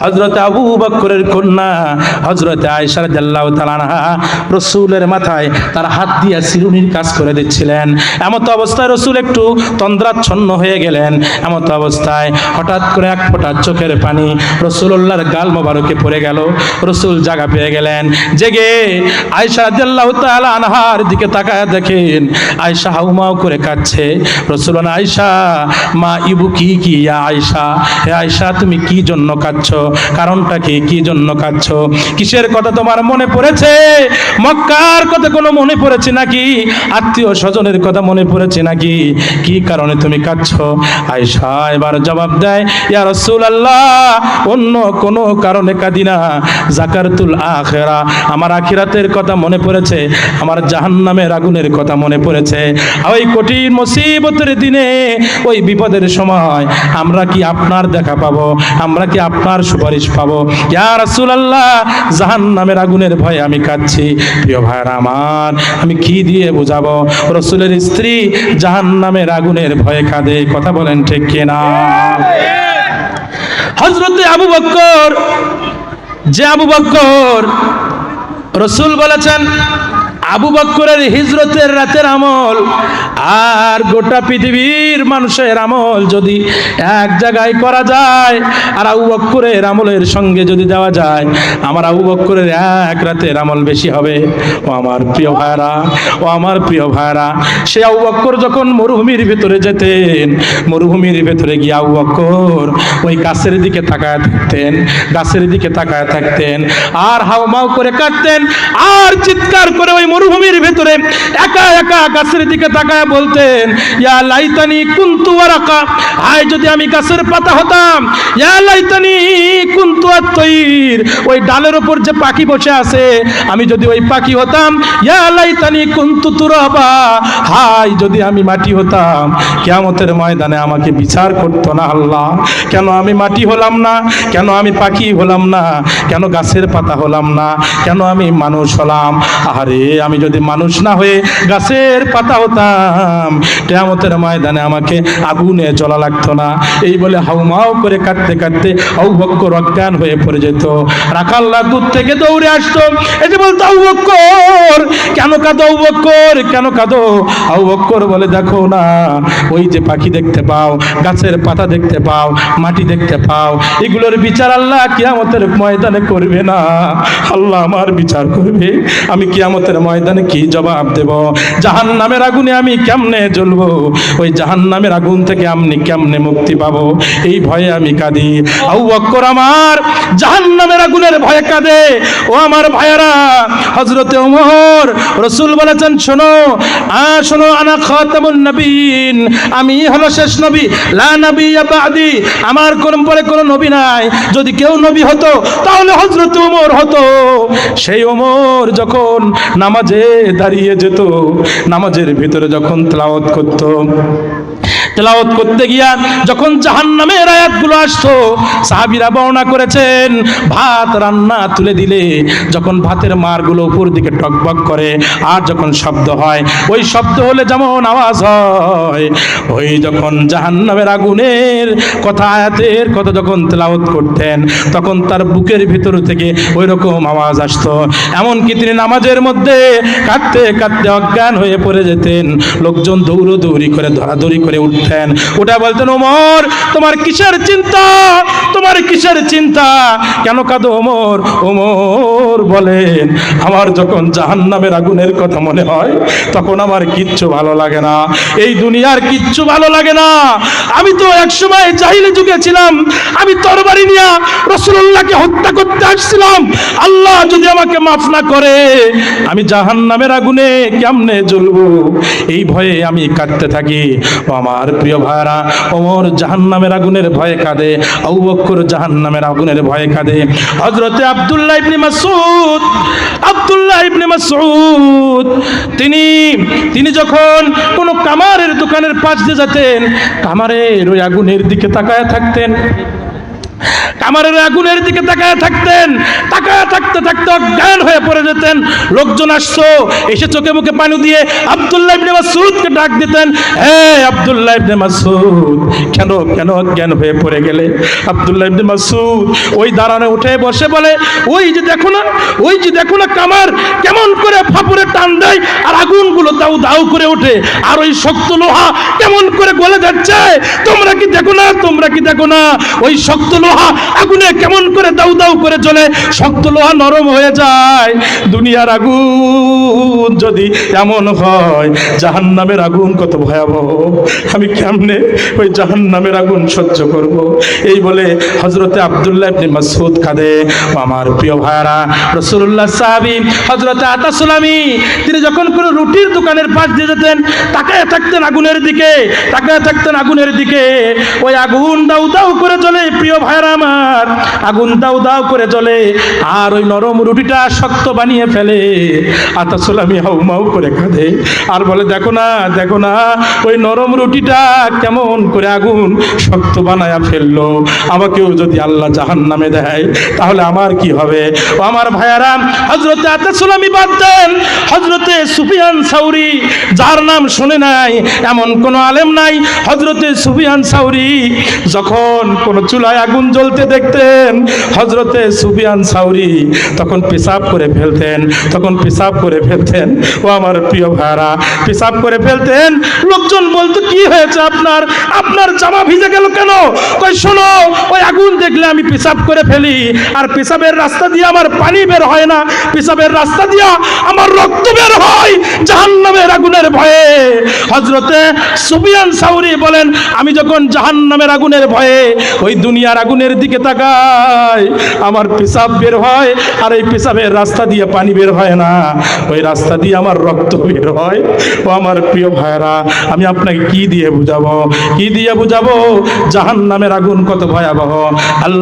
হজরত আবু বক্করের কন্যা হজরত আয়সা রাদিয়াল্লাহু তাআলা আনহা রসুলের মাথায় তার হাত দিয়ে চিরুনির কাজ করে দিচ্ছিলেন। এমত অবস্থায় রসুল একটু তন্দ্রাচ্ছন্ন হয়ে গেলেন। এমত অবস্থায় হঠাৎ করে এক ফোঁটা চোখের পানি রসুল্লাহর গাল মোবারকে পড়ে গেল। রসুল জাগা পেয়ে গেলেন। জেগে আয়সা রাদিয়াল্লাহু তাআলা আনহার দিকে তাকায় দেখেন আয়সা হাউমাউ করে কাঁদছে। রসুল আয়সা মা ইবু কি কি আয়সা হে আয়সা তুমি কি জন্য কাঁদছো? কারণটা কি? কি জন্য কাঁদছো? কিসের কথা তোমার মনে পড়েছে? মক্কার কথা কোনো মনে পড়েছে নাকি? আত্মীয় স্বজনের কথা মনে পড়েছে নাকি? কি কারণে তুমি কাঁদছো? আয়সা এবার জবাব দেয়, ইয়া রসুল আল্লাহ অন্য কোনো কারণে কাঁদি না। জাকারতুল আখেরা, আমার আখিরাতের কথা মনে পড়েছে, আমার জাহান্নামের আগুনের কথা মনে পড়েছে। ওই কঠিন মুসিবতের দিনে, ওই বিপদের সময় আমরা কি আপনার দেখা পাবো? আমরা কি আপনার সুপারিশ পাবো। ইয়া রাসূলুল্লাহ, জাহান্নামের আগুনের ভয়ে আমি কাঁদছি। প্রিয় ভাইরা আমার, আমি কি দিয়ে বুঝাবো? রসুলের স্ত্রী জাহান্নামের আগুনের ভয়ে কাঁদে, কথা বলেন ঠিক কিনা? হজরতে আবু বক্কর, যে আবু বক্কর, রসুল বলেছেন আবু বক্করের হিজরতের রাতের আমল, আর গোটা পৃথিবীর মানুষের আমল যদি এক জায়গায় করা যায়, আর আবু বক্করের আমলের সঙ্গে যদি দেওয়া যায়, আমার আবু বক্করের এক রাতের আমল বেশি হবে। ও আমার প্রিয় ভাইরা ও আমার প্রিয় ভাইরা সে আবু বক্কর যখন মরুভূমির ভেতরে যেতেন, মরুভূমির ভেতরে গিয়ে আবু বক্কর ওই গাছের দিকে তাকায় থাকতেন, গাছের দিকে তাকায় থাকতেন, আর হাউমাউ করে কাটতেন আর চিৎকার করে ওই মরুভূমির ভেতরে একা একা গাছের দিকে তাকায় বলতেন, ইয়া লাইতানি কুন্তু ওয়ারাকা? আয় যদি আমি গাছের পাতা হতাম, ইয়া লাইতানি কুন্তু আত্তইর ওই ডালের উপর যে পাখি বসে আছে, আমি যদি ওই পাখি হতাম, ইয়া লাইতানি কুন্তু তুরাবা? হাই যদি আমি মাটি হতাম, কিয়ামতের ময়দানে আমাকে বিচার করতো না আল্লাহ। কেন আমি মাটি হলাম না? কেন আমি পাখি হলাম না? কেন গাছের পাতা হলাম না? কেন আমি মানুষ হলাম? আরে আমি যদি মানুষ না হয়ে গাছের পাতা হতাম, কেয়ামতের ময়দানে আমাকে আগুনে জ্বলা লাগতো না। এই বলে হাউমাউ করে কাটতে কাটতে অবক্কর অজ্ঞান হয়ে পড়ে যেত। রাখাল্লা দূর থেকে দৌড়ে আসতো। এসে বলতো অবক্কর কেন কাঁদো অবক্কর কেন কাঁদো? অবক্কর বলে, দেখো না, ওই যে পাখি দেখতে পাও, গাছের পাতা দেখতে পাও, মাটি দেখতে পাও, এগুলোর বিচার আল্লাহ কিয়ামতের ময়দানে করবে না। আল্লাহ আমার বিচার করবে। আমি কিয়ামতের ময়দানে কি জবাব দেব? জাহান নামের আগুনে আমি কেমনে জ্বলবো? ওই জাহান নামের আগুন থেকে আমি কেমনে মুক্তি পাবো? এই ভয়ে আমি কাঁদি। আউ বক্কর আমার জাহান নামের আগুনের ভয়ে কাঁদে। ও আমার ভাইয়ারা হজরতে ওমর রসুল বলেছেন, শোনো, আ, শোনো, আনা খাতামুন নবীন। আমি হলো শেষ নবী। লা নবী বাদি। আমার কোন পরে কোনো নবী নাই। যদি কেউ নবী হতো, তাহলে হজরত ওমর হতো। সেই ওমর যখন নামাজে দাঁড়িয়ে যেত। নামাজের ভিতরে যখন তলাওয়াত করতো তেলাওয়াত করতে গিয়া যখন জাহান্নামের আয়াতগুলো আসতো, সাহাবীরা বর্ণনা করেছেন, ভাত রান্না তুলে দিলে যখন ভাতের মারগুলো উপর দিকে টকবক করে আর যখন শব্দ হয়, ওই শব্দ হলে যেমন আওয়াজ হয়, ওই যখন জাহান্নামের আগুনের কথা, আয়াতের কথা যখন তেলাওয়াত করতেন, তখন তার বুকের ভিতর থেকে ওই রকম আওয়াজ আসতো। এমনকি তিনি নামাজের মধ্যে কাঁদতে কাঁদতে অজ্ঞান হয়ে পড়ে যেতেন। লোকজন দৌড়দৌড়ি করে ধরাধরি করে উঠতেন ওটা বলতেন ওমর, তোমার কিসের চিন্তা? তোমার কিসের চিন্তা? কেন কাঁদো, ওমর? ওমর বলেন, আমার যখন জাহান্নামের আগুনের কথা মনে হয়, তখন আমার কিচ্ছু ভালো লাগে না। এই দুনিয়ার কিচ্ছু ভালো লাগে না। আমি তো একসময় জাহিলি যুগে ছিলাম। আমি তরবারি নিয়ে রসুল্লাহকে হত্যা করতে আসছিলাম। আল্লাহ যদি আমাকে মাফ না করে, আমি জাহান্নামের আগুনে কেমনে জ্বলবো? এই ভয়ে আমি কাটতে থাকি। আমার প্রিয় ভাইরা ওমর জাহান্নামের আগুনের ভয়ে কাঁদে, আবু জাহান জাহান্নামের আগুনের ভয়ে কাঁদে। হযরতে আব্দুল্লাহ ইবনে মাসউদ, আব্দুল্লাহ ইবনে মাসউদ, তিনি তিনি যখন কোনো কামারের দোকানের পাশ দিয়ে যেতেন, কামারের ওই আগুনের দিকে তাকায় থাকতেন। কামারের আগুনের দিকে তাকায় থাকতেন, তাকায় থাকতে থাকতে অজ্ঞান হয়ে পড়ে যেতেন। লোকজন আসতো, এসে চোখে মুখে পানি দিয়ে আব্দুল্লাহ ইবনে মাসউদকে ডাক দিতেন হে আব্দুল্লাহ ইবনে মাসউদ, কেন কেন অজ্ঞান হয়ে পড়ে গেলে? আব্দুল্লাহ ইবনে মাসউদ ওই দাঁড়ানো উঠে বসে বলে, ওই যে দেখো না, ওই যে দেখো না কামার, কেমন করে ফাপুরে টান দেয় আর আগুনগুলো দাউ দাউ করে ওঠে, আর ওই শক্ত লোহা কেমন করে গলে যাচ্ছে? তোমরা কি দেখো না, তোমরা কি দেখো না? ওই শক্ত লোহা আগুনে কেমন করে দাউ দাউ করে জ্বলে, শক্ত লোহা নরম হয়ে যায়। দুনিয়ার আগুন যদি এমন হয়, জাহান্নামের আগুন কত ভয়াবহ। আমি কেমনে ওই জাহান্নামের আগুন সহ্য করব? এই বলে হজরতে আব্দুল্লাহ ইবনে মাসউদ কাঁদে। আমার প্রিয় ভাইরা রাসূলুল্লাহ সাহাবী হজরতে আতাসুলামি তিনি যখন কোনো রুটির দোকানের পাশ দিয়ে যেতেন, তাকায় থাকতেন আগুনের দিকে, তাকায় থাকতেন আগুনের দিকে। ওই আগুন দাউ দাউ করে জ্বলে, প্রিয় ভাইরা আমার, আগুন দাউ দাউ করে জ্বলে, আর ওই নরম রুটিটা শক্ত বানিয়ে ফেলে। আতাসুলামি হাউমাউ করে কাঁদে। আর বলে, দেখো না দেখো না, ওই নরম রুটিটা কেমন করে আগুন শক্ত বানায়া ফেলল। আমাকেও যদি আল্লাহ জাহান নামে দেয়, তাহলে আমার কি হবে? ও আমার ভাইয়ারাম হজরতে আতাসুলামি বাদ দেন। হজরতে সুফিয়ান সাউরি, যার নাম শুনে নাই, এমন কোন আলেম নাই। হজরতে সুফিয়ান সাউরি, যখন কোন চুলায় আগুন জ্বলতে দেখতেন। হজরতে সুফিয়ান সাউরি তখন পেশাব করে ফেলতেন, তখন পেশাব করে ফেলতেন। ও আমার প্রিয় ভাইরা, পেশাব করে ফেলতেন। লোকজন বলতো, কি হয়েছে আপনার? আপনার জামা ভিজে গেল কেন? কই শোনো, ওই আগুন দেখলে আমি পেশাব করে ফেলি। আর পেশাবের রাস্তা দিয়ে আমার পানি বের হয় না। পেশাবের রাস্তা দিয়া আমার রক্ত বের হয় জাহান্নামের আগুনের ভয়ে। হজরতে সুফিয়ান সাউরি বলেন, আমি যখন জাহান্নামের আগুনের ভয়ে ওই দুনিয়ার আগুনের দিকে তাকায়। আমার পেশাব বের হয়, আর এই পেশাবের রাস্তা দিয়ে পানি বের হয় না। ওই রাস্তা দিয়ে আমার রক্ত বের হয়। ও আমার প্রিয় ভাইরা আমি আপনাকে কি দিয়ে বুঝাবো? কি দিয়ে বুঝাবো? জাহান নামের আগুন কত ভয়াবহ। আল্লাহ